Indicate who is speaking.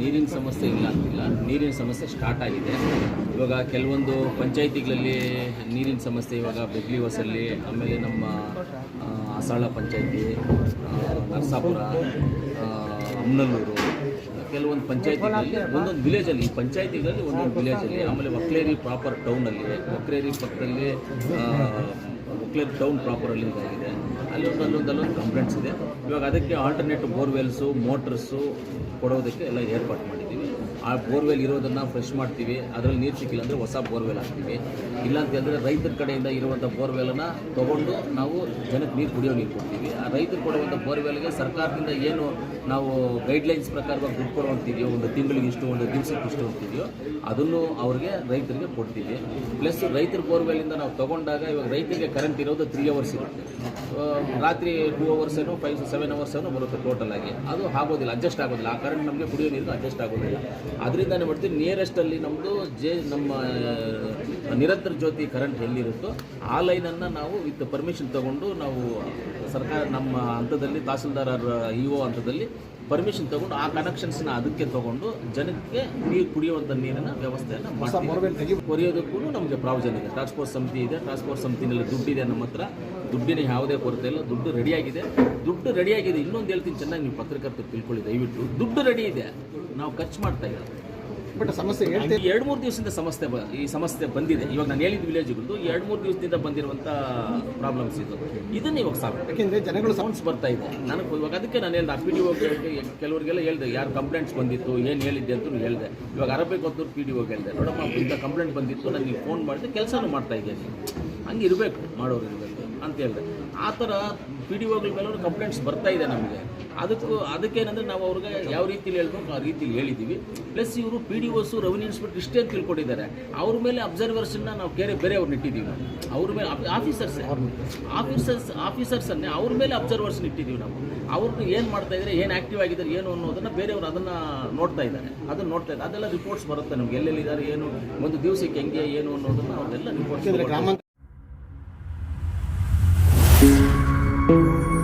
Speaker 1: ನೀರಿನ ಸಮಸ್ಯೆ ಇಲ್ಲ ಅಂತಿಲ್ಲ ನೀರಿನ ಸಮಸ್ಯೆ ಸ್ಟಾರ್ಟ್ ಆಗಿದೆ. ಇವಾಗ ಕೆಲವೊಂದು ಪಂಚಾಯಿತಿಗಳಲ್ಲಿ ನೀರಿನ ಸಮಸ್ಯೆ, ಇವಾಗ ಬೆಗ್ಲಿ ಹೊಸಲ್ಲಿ ಆಮೇಲೆ ನಮ್ಮ ಅಸಾಳ ಪಂಚಾಯಿತಿ ನರಸಾಪುರ ಅಮ್ನಲ್ಲೂರು, ಕೆಲವೊಂದು ಪಂಚಾಯಿತಿಗಳಲ್ಲಿ, ಒಂದೊಂದು ವಿಲೇಜಲ್ಲಿ ಈ ಪಂಚಾಯಿತಿಗಳಲ್ಲಿ ಒಂದೊಂದು ವಿಲೇಜಲ್ಲಿ ಆಮೇಲೆ ಒಕ್ಲೇರಿ ಪ್ರಾಪರ್ ಟೌನಲ್ಲಿ ಒಕ್ಲೇರಿ ಪಕ್ಕದಲ್ಲಿ ಒಕ್ಲೇರಿ ಟೌನ್ ಪ್ರಾಪರಲ್ಲಿ ಇದಾಗಿದೆ. ಅಲ್ಲಿ ಒಂದು ಅಲ್ಲೊಂದು ಅಲ್ಲೊಂದು ಕಂಪ್ಲೇಂಟ್ಸ್ ಇದೆ. ಇವಾಗ ಅದಕ್ಕೆ ಆಲ್ಟರ್ನೇಟ್ ಬೋರ್ವೆಲ್ಸು ಮೋಟ್ರಸ್ಸು ಕೊಡೋದಕ್ಕೆ ಎಲ್ಲ ಏರ್ಪಾಟ್ ಮಾಡಿದ್ದೀವಿ. ಆ ಬೋರ್ವೆಲ್ ಇರೋದನ್ನು ಫ್ರೆಶ್ ಮಾಡ್ತೀವಿ. ಅದರಲ್ಲಿ ನೀರು ಸಿಕ್ಕಿಲ್ಲ ಅಂದರೆ ಹೊಸ ಬೋರ್ವೆಲ್ ಹಾಕ್ತೀವಿ. ಇಲ್ಲ ಅಂತ ಹೇಳಿದ್ರೆ ರೈತರ ಕಡೆಯಿಂದ ಇರುವಂಥ ಬೋರ್ವೆಲನ್ನು ತೊಗೊಂಡು ನಾವು ಜನಕ್ಕೆ ನೀರು ಕುಡಿಯೋ ನೀರು ಕೊಡ್ತೀವಿ. ಆ ರೈತರು ಕೊಡುವಂಥ ಬೋರ್ವೆಲ್ಗೆ ಸರ್ಕಾರದಿಂದ ಏನು ನಾವು ಗೈಡ್ಲೈನ್ಸ್ ಪ್ರಕಾರವಾಗಿ ದುಡ್ಡು ಕೊಡುವಂತಿದೆಯೋ, ಒಂದು ತಿಂಗಳಿಗೆ ಇಷ್ಟು, ಒಂದು ದಿವಸಕ್ಕೆ ಇಷ್ಟು ಅಂತಿದೆಯೋ, ಅದನ್ನು ಅವ್ರಿಗೆ ರೈತರಿಗೆ ಕೊಡ್ತೀವಿ. ಪ್ಲಸ್ ರೈತರ ಬೋರ್ವೆಲಿಂದ ನಾವು ತೊಗೊಂಡಾಗ ಇವಾಗ ರೈತರಿಗೆ ಕರೆಂಟ್ ಇರೋದು ತ್ರೀ ಅವರ್ಸ್ ಇರುತ್ತೆ. ರಾತ್ರಿ ಟೂ ಅವರ್ಸ್ ಏನೋ ಫೈವ್ ಸೆವೆನ್ ಅವರ್ಸ್ ಏನೋ ಬರುತ್ತೆ ಟೋಟಲ್ ಆಗಿ. ಅದು ಆಗೋದಿಲ್ಲ ಅಡ್ಜಸ್ಟ್ ಆಗೋದಿಲ್ಲ. ಆ ಕರೆಂಟ್ ನಮಗೆ ಕುಡಿಯೋ ನೀರು ಅಡ್ಜಸ್ಟ್ ಆಗೋದಿಲ್ಲ. ಅದರಿಂದ ಏನು ಮಾಡ್ತೀವಿ ನಿಯರೆಸ್ಟಲ್ಲಿ ನಮ್ಮದು ಜೆ, ನಮ್ಮ ನಿರಂತರ ಜ್ಯೋತಿ ಕರೆಂಟ್ ಎಲ್ಲಿರುತ್ತೋ ಆ ಲೈನನ್ನು ನಾವು ವಿತ್ ಪರ್ಮಿಷನ್ ತಗೊಂಡು ನಾವು ಸರ್ಕಾರ ನಮ್ಮ ಹಂತದಲ್ಲಿ ತಹಸೀಲ್ದಾರರ ಇ ಒ ಹಂತದಲ್ಲಿ ಪರ್ಮಿಷನ್ ತಗೊಂಡು ಆ ಕನೆಕ್ಷನ್ಸ್ನ ಅದಕ್ಕೆ ತಗೊಂಡು ಜನಕ್ಕೆ ನೀರು ಕುಡಿಯುವಂಥ ನೀರಿನ ವ್ಯವಸ್ಥೆಯನ್ನು ಮಾಡ್ತೀವಿ. ಕೊರಿಯೋದಕ್ಕೂ ನಮಗೆ ಪ್ರಾವಿಷನ್ ಇದೆ. ಟ್ರಾನ್ಸ್ಪೋರ್ಟ್ ಸಮಿತಿ ಇದೆ. ಟ್ರಾನ್ಸ್ಪೋರ್ಟ್ ಸಮಿತಿನಲ್ಲಿ ದುಡ್ಡಿದೆ ನಮ್ಮ ಹತ್ರ ದುಡ್ಡಿನ ಯಾವುದೇ ಕೊರತೆ ಇಲ್ಲ. ದುಡ್ಡು ರೆಡಿಯಾಗಿದೆ. ದುಡ್ಡು ರೆಡಿಯಾಗಿದೆ. ಇನ್ನೊಂದು ಹೇಳ್ತೀನಿ ಚೆನ್ನಾಗಿ ನೀವು ಪತ್ರಕರ್ತರು ತಿಳ್ಕೊಳ್ಳಿ ದಯವಿಟ್ಟು. ದುಡ್ಡು ರೆಡಿ ಇದೆ. ನಾವು ಖರ್ಚು ಮಾಡ್ತಾ ಇಲ್ಲ
Speaker 2: ಬಟ್ ಸಮಸ್ಯೆ
Speaker 1: ಎರಡು ಮೂರು ದಿವಸದಿಂದ ಸಮಸ್ಯೆ ಬ ಈ ಸಮಸ್ಯೆ ಬಂದಿದೆ. ಇವಾಗ ನಾನು ಹೇಳಿದ ವಿಲೇಜ್ಗಳದ್ದು ಎರಡು ಮೂರು ದಿವಸದಿಂದ ಬಂದಿರುವಂಥ ಪ್ರಾಬ್ಲಮ್ಸ್ ಇದು. ಇದನ್ನ ಇವಾಗ ಸಾಕು
Speaker 2: ಯಾಕೆಂದ್ರೆ ಜನಗಳು
Speaker 1: ಸೌಂಡ್ಸ್ ಬರ್ತಾ ಇದೆ. ನನಗೆ ಇವಾಗ ಅದಕ್ಕೆ ನಾನು ಹೇಳಿದೆ ಪಿ ಡಿ ಓಗೆ ಕೆಲವರಿಗೆಲ್ಲ ಹೇಳಿದೆ ಯಾರು ಕಂಪ್ಲೇಂಟ್ಸ್ ಬಂದಿತ್ತು ಏನು ಹೇಳಿದ್ದೆ ಅಂತ ಹೇಳಿದೆ. ಇವಾಗ ಅರಬೇಕು ಹೊತ್ತು ಪಿ ಡಿ ಓಗೆ ಹೇಳಿದೆ ನೋಡಮ್ಮ ಇಂಥ ಕಂಪ್ಲೇಂಟ್ ಬಂದಿತ್ತು ನನಗೆ ಫೋನ್ ಮಾಡಿದೆ ಕೆಲಸನೂ ಮಾಡ್ತಾ ಇದ್ದೀನಿ. ಹಂಗೆ ಇರಬೇಕು ಮಾಡೋರು ಇರಬೇಕು. ಅಂತ ಹೇಳಿದೆ. ಆ ಥರ ಪಿ ಡಿ ಒಗಳ ಮೇಲೆ ಕಂಪ್ಲೇಂಟ್ಸ್ ಬರ್ತಾ ಇದೆ ನಮಗೆ. ಅದಕ್ಕೂ ಅದಕ್ಕೇನಂದ್ರೆ ನಾವು ಅವ್ರಿಗೆ ಯಾವ ರೀತಿಲಿ ಹೇಳ್ಬೇಕು ಆ ರೀತಿಲಿ ಹೇಳಿದ್ದೀವಿ ಪ್ಲಸ್ ಇವರು ಪಿ ಡಿ ಒಸು ರೆವಿನ್ಯೂ ಇನ್ಸ್ಪೆಕ್ಟರ್ ಇಷ್ಟೇ ಅಂತ ತಿಳ್ಕೊಂಡಿದ್ದಾರೆ. ಅವ್ರ ಮೇಲೆ ಅಬ್ಸರ್ವರ್ಸನ್ನ ನಾವು ಬೇರೆ ಬೇರೆಯವ್ರನ್ನ ಇಟ್ಟಿದ್ದೀವಿ ನಾವು. ಅವ್ರ ಮೇಲೆ ಆಫೀಸರ್ಸ್ ಆಫೀಸರ್ಸ್ ಆಫೀಸರ್ಸನ್ನೇ ಅವ್ರ ಮೇಲೆ ಅಬ್ಸರ್ವರ್ಸ್ನ ಇಟ್ಟಿದ್ದೀವಿ ನಾವು. ಅವ್ರನ್ನ ಏನು ಮಾಡ್ತಾ ಇದ್ದಾರೆ ಏನು ಆ್ಯಕ್ಟಿವ್ ಆಗಿದ್ದಾರೆ ಏನು ಅನ್ನೋದನ್ನು ಬೇರೆಯವ್ರು ಅದನ್ನು ನೋಡ್ತಾ ಇದ್ದಾರೆ. ಅದನ್ನು ನೋಡ್ತಾ ಇದ್ದಾರೆ. ಅದೆಲ್ಲ ರಿಪೋರ್ಟ್ಸ್ ಬರುತ್ತೆ ನಮ್ಗೆ. ಎಲ್ಲೆಲ್ಲಿದ್ದಾರೆ ಏನು ಒಂದು ದಿವಸಕ್ಕೆ ಹೆಂಗೆ ಏನು ಅನ್ನೋದನ್ನು ಅವ್ರೆಲ್ಲ
Speaker 2: ಯಾಕೆಂದ್ರೆ
Speaker 1: ರಿಪೋರ್ಟ್ಸ್
Speaker 2: ಗ್ರಾಮಾಂತರ